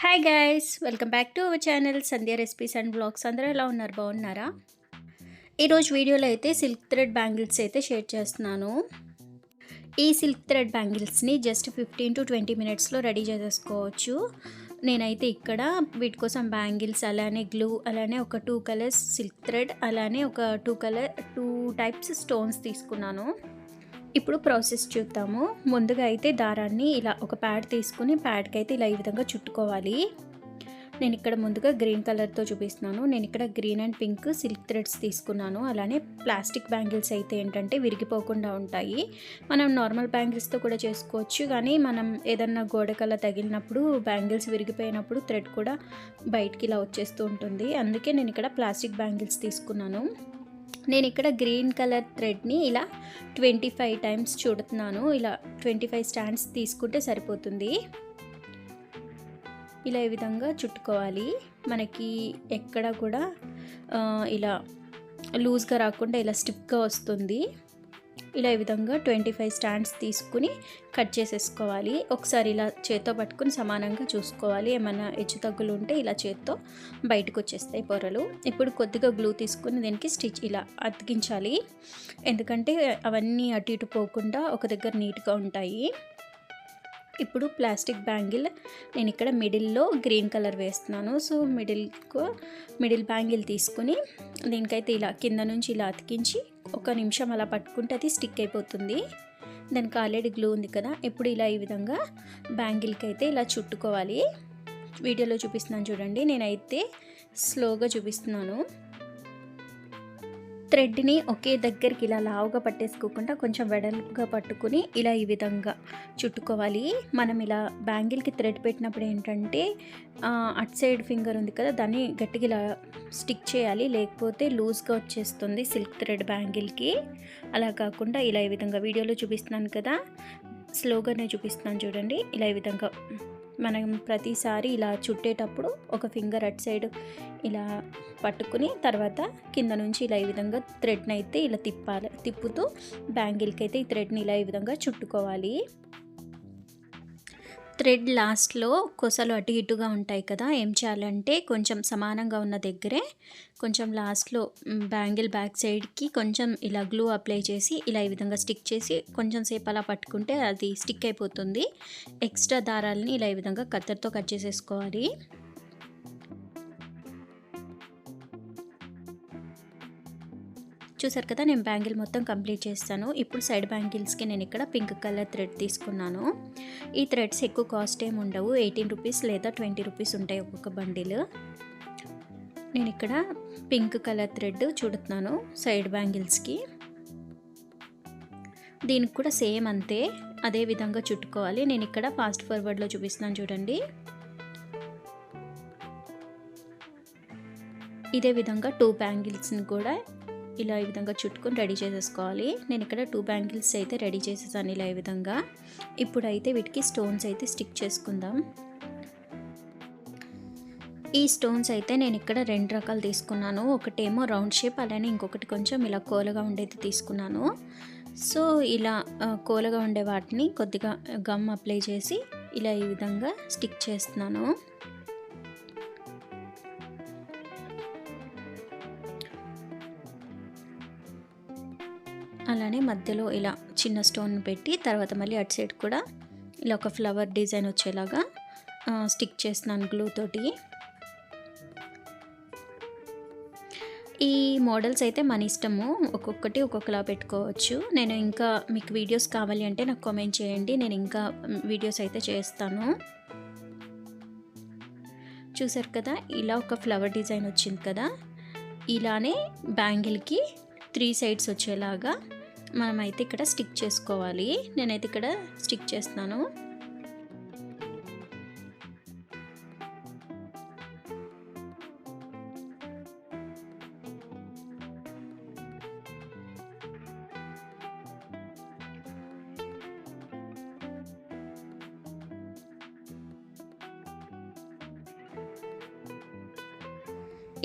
Hi guys welcome back to our channel Sandhya recipes and blogs అందరూ ఎలా ఉన్నారు? బాగున్నారా? ఈరోజు వీడియోలో అయితే సిల్క్ థ్రెడ్ బ్యాంగిల్స్ అయితే షేర్ చేస్తున్నాను. ఈ సిల్క్ థ్రెడ్ బ్యాంగిల్స్ని జస్ట్ ఫిఫ్టీన్ టు ట్వంటీ మినిట్స్లో రెడీ చేసేసుకోవచ్చు. నేనైతే ఇక్కడ వీటి కోసం బ్యాంగిల్స్ అలానే గ్లూ అలానే ఒక టూ కలర్స్ సిల్క్ థ్రెడ్ అలానే ఒక two colour two types stones తీసుకున్నాను. ఇప్పుడు ప్రాసెస్ చూద్దాము. ముందుగా అయితే దారాన్ని ఇలా ఒక ప్యాడ్ తీసుకుని ప్యాడ్కి అయితే ఇలా ఈ విధంగా చుట్టుకోవాలి. నేను ఇక్కడ ముందుగా గ్రీన్ కలర్తో చూపిస్తున్నాను. నేను ఇక్కడ green and pink silk threads తీసుకున్నాను. అలానే ప్లాస్టిక్ బ్యాంగిల్స్ అయితే ఏంటంటే విరిగిపోకుండా ఉంటాయి. మనం నార్మల్ బ్యాంగిల్స్తో కూడా చేసుకోవచ్చు. కానీ మనం ఏదన్నా గోడకల్లా తగిలినప్పుడు బ్యాంగిల్స్ విరిగిపోయినప్పుడు థ్రెడ్ కూడా బయటికి ఇలా వచ్చేస్తూ ఉంటుంది. అందుకే నేను ఇక్కడ ప్లాస్టిక్ బ్యాంగిల్స్ తీసుకున్నాను. నేను ఇక్కడ గ్రీన్ కలర్ థ్రెడ్ని ఇలా ట్వంటీ ఫైవ్ టైమ్స్ చూడుతున్నాను. ఇలా ట్వంటీ ఫైవ్ స్టాండ్స్ తీసుకుంటే సరిపోతుంది. ఇలా ఈ విధంగా చుట్టుకోవాలి. మనకి ఎక్కడ కూడా ఇలా లూజ్గా రాకుండా ఇలా స్టిప్గా వస్తుంది. ఇలా ఈ విధంగా ట్వంటీ ఫైవ్ స్టాండ్స్ తీసుకుని కట్ చేసేసుకోవాలి. ఒకసారి ఇలా చేత్తో పట్టుకుని సమానంగా చూసుకోవాలి. ఏమైనా హెచ్చు తగ్గులు ఉంటే ఇలా చేత్తో బయటకు వచ్చేస్తాయి పొరలు. ఇప్పుడు కొద్దిగా గ్లూ తీసుకుని దీనికి స్టిచ్ ఇలా అతికించాలి. ఎందుకంటే అవన్నీ అటు ఇటు పోకుండా ఒక దగ్గర నీట్గా ఉంటాయి. ఇప్పుడు ప్లాస్టిక్ బ్యాంగిల్ నేను ఇక్కడ మిడిల్లో గ్రీన్ కలర్ వేస్తున్నాను. సో మిడిల్కు మిడిల్ బ్యాంగిల్ తీసుకుని దీనికైతే ఇలా కింద నుంచి ఇలా అతికించి ఒక నిమిషం అలా పట్టుకుంటే అది స్టిక్ అయిపోతుంది. దానికి ఆల్రెడీ గ్లూ ఉంది కదా ఇప్పుడు ఇలా ఈ విధంగా బ్యాంగిల్కి అయితే ఇలా చుట్టుకోవాలి. వీడియోలో చూపిస్తున్నాను చూడండి నేనైతే స్లోగా చూపిస్తున్నాను. థ్రెడ్ని ఒకే దగ్గరికి ఇలా లావుగా పట్టేసుకోకుండా కొంచెం వెడల్పుగా పట్టుకుని ఇలా ఈ విధంగా చుట్టుకోవాలి. మనం ఇలా బ్యాంగిల్కి థ్రెడ్ పెట్టినప్పుడు ఏంటంటే అట్ సైడ్ ఫింగర్ ఉంది కదా దాన్ని గట్టిగా ఇలా స్టిక్ చేయాలి. లేకపోతే లూజ్గా వచ్చేస్తుంది సిల్క్ థ్రెడ్ బ్యాంగిల్కి. అలా కాకుండా ఇలా ఈ విధంగా వీడియోలో చూపిస్తున్నాను కదా స్లోగానే చూపిస్తున్నాను చూడండి. ఇలా ఈ విధంగా మనం ప్రతిసారి ఇలా చుట్టేటప్పుడు ఒక ఫింగర్ అట్ సైడ్ ఇలా పట్టుకుని తర్వాత కింద నుంచి ఇలా ఈ విధంగా థ్రెడ్ని అయితే ఇలా తిప్పాలి తిప్పుతూ బ్యాంగిల్కి అయితే ఈ థ్రెడ్ని ఇలా ఈ విధంగా చుట్టుకోవాలి. థ్రెడ్ లాస్ట్లో కొసలు అటు ఇటుగా ఉంటాయి కదా ఏం చేయాలంటే కొంచెం సమానంగా ఉన్న దగ్గరే కొంచెం లాస్ట్లో బ్యాంగిల్ బ్యాక్ సైడ్కి కొంచెం ఇలా గ్లూ అప్లై చేసి ఇలా ఈ విధంగా స్టిక్ చేసి కొంచెం సేపు అలా పట్టుకుంటే అది స్టిక్ అయిపోతుంది. ఎక్స్ట్రా దారాలని ఇలా ఈ విధంగా కత్తెరతో కట్ చేసేసుకోవాలి. చూసారు కదా నేను బ్యాంగిల్ మొత్తం కంప్లీట్ చేస్తాను. ఇప్పుడు సైడ్ బ్యాంగిల్స్కి నేను ఇక్కడ పింక్ కలర్ థ్రెడ్ తీసుకున్నాను. ఈ థ్రెడ్స్ ఎక్కువ కాస్ట్ ఏమి ఉండవు. ఎయిటీన్ రూపీస్ లేదా ట్వంటీ రూపీస్ ఉంటాయి ఒక్కొక్క బండిల్. నేను ఇక్కడ పింక్ కలర్ థ్రెడ్ చూడుతున్నాను సైడ్ బ్యాంగిల్స్కి. దీనికి కూడా సేమ్ అంతే. అదే విధంగా చుట్టుకోవాలి. నేను ఇక్కడ ఫాస్ట్ ఫార్వర్డ్లో చూపిస్తున్నాను చూడండి. ఇదే విధంగా టూ బ్యాంగిల్స్ని కూడా ఇలా ఈ విధంగా చుట్టుకొని రెడీ చేసేసుకోవాలి. నేను ఇక్కడ టూ బ్యాంగిల్స్ అయితే రెడీ చేసేసాను ఇలా ఈ విధంగా. ఇప్పుడైతే వీటికి స్టోన్స్ అయితే స్టిక్ చేసుకుందాం. ఈ స్టోన్స్ అయితే నేను ఇక్కడ రెండు రకాలు తీసుకున్నాను. ఒకటేమో రౌండ్ షేప్ అలానే ఇంకొకటి కొంచెం ఇలా కోలగా ఉండేది తీసుకున్నాను. సో ఇలా కోలగా ఉండే వాటిని కొద్దిగా గమ్ అప్లై చేసి ఇలా ఈ విధంగా స్టిక్ చేస్తున్నాను. అలానే మధ్యలో ఇలా చిన్న స్టోన్ పెట్టి తర్వాత మళ్ళీ అటు సైడ్ కూడా ఇలా ఒక ఫ్లవర్ డిజైన్ వచ్చేలాగా స్టిక్ చేస్తున్నాను గ్లూ తోటి. ఈ మోడల్స్ అయితే మన ఇష్టము. ఒక్కొక్కటి ఒక్కొక్కలా పెట్టుకోవచ్చు. నేను ఇంకా మీకు వీడియోస్ కావాలి అంటే నాకు కామెంట్ చేయండి. నేను ఇంకా వీడియోస్ అయితే చేస్తాను. చూసారు కదా ఇలా ఒక ఫ్లవర్ డిజైన్ వచ్చింది కదా. ఇలానే బ్యాంగిల్కి త్రీ సైడ్స్ వచ్చేలాగా మనమైతే ఇక్కడ స్టిక్ చేసుకోవాలి. నేనైతే ఇక్కడ స్టిక్ చేస్తున్నాను.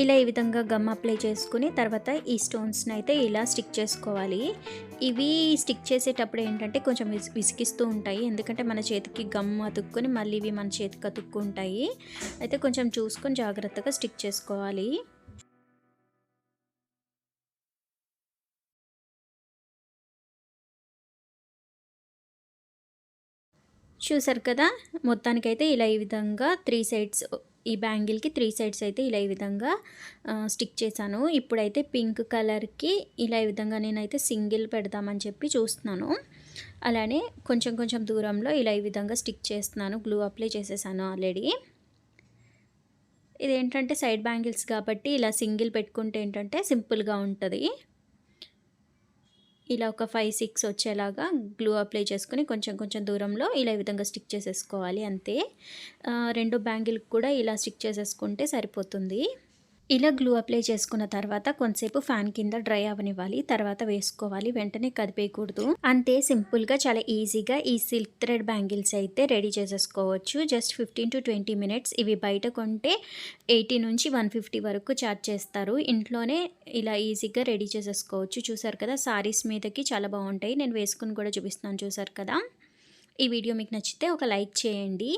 ఇలా ఈ విధంగా గమ్ అప్లై చేసుకుని తర్వాత ఈ స్టోన్స్ని అయితే ఇలా స్టిక్ చేసుకోవాలి. ఇవి స్టిక్ చేసేటప్పుడు ఏంటంటే కొంచెం విసికిస్తూ ఉంటాయి. ఎందుకంటే మన చేతికి గమ్ అతుక్కొని మళ్ళీ ఇవి మన చేతికి అతుక్కుంటాయి. అయితే కొంచెం చూసుకొని జాగ్రత్తగా స్టిక్ చేసుకోవాలి. చూసారు కదా? మొత్తానికైతే ఇలా ఈ విధంగా త్రీ సైడ్స్ ఈ బ్యాంగిల్కి త్రీ సైడ్స్ అయితే ఇలా ఈ విధంగా స్టిక్ చేశాను. ఇప్పుడైతే పింక్ కలర్కి ఇలా ఈ విధంగా నేనైతే సింగిల్ పెడదామని చెప్పి చూస్తున్నాను. అలానే కొంచెం కొంచెం దూరంలో ఇలా ఈ విధంగా స్టిక్ చేస్తున్నాను. గ్లూ అప్లై చేసేసాను ఆల్రెడీ. ఇదేంటంటే సైడ్ బ్యాంగిల్స్ కాబట్టి ఇలా సింగిల్ పెట్టుకుంటే ఏంటంటే సింపుల్గా ఉంటుంది. ఇలా ఒక ఫైవ్ సిక్స్ వచ్చేలాగా గ్లూ అప్లై చేసుకుని కొంచెం కొంచెం దూరంలో ఇలా ఈ విధంగా స్టిక్ చేసేసుకోవాలి అంతే. రెండు బ్యాంగిల్ కూడా ఇలా స్టిక్ చేసేసుకుంటే సరిపోతుంది. ఇలా గ్లూ అప్లై చేసుకున్న తర్వాత కొంతసేపు ఫ్యాన్ కింద డ్రై అవనివ్వాలి తర్వాత వేసుకోవాలి వెంటనే కదిపేయకూడదు. అంతే సింపుల్గా చాలా ఈజీగా ఈ సిల్క్ థ్రెడ్ బ్యాంగిల్స్ అయితే రెడీ చేసేసుకోవచ్చు. Just fifteen to twenty minutes ఇవి బయట కొంటే ఎయిటీ నుంచి వన్ ఫిఫ్టీ వరకు చార్జ్ చేస్తారు. ఇంట్లోనే ఇలా ఈజీగా రెడీ చేసేసుకోవచ్చు. చూసారు కదా సారీస్ మీదకి చాలా బాగుంటాయి. నేను వేసుకుని కూడా చూపిస్తున్నాను చూసారు కదా. ఈ వీడియో మీకు నచ్చితే ఒక లైక్ చేయండి.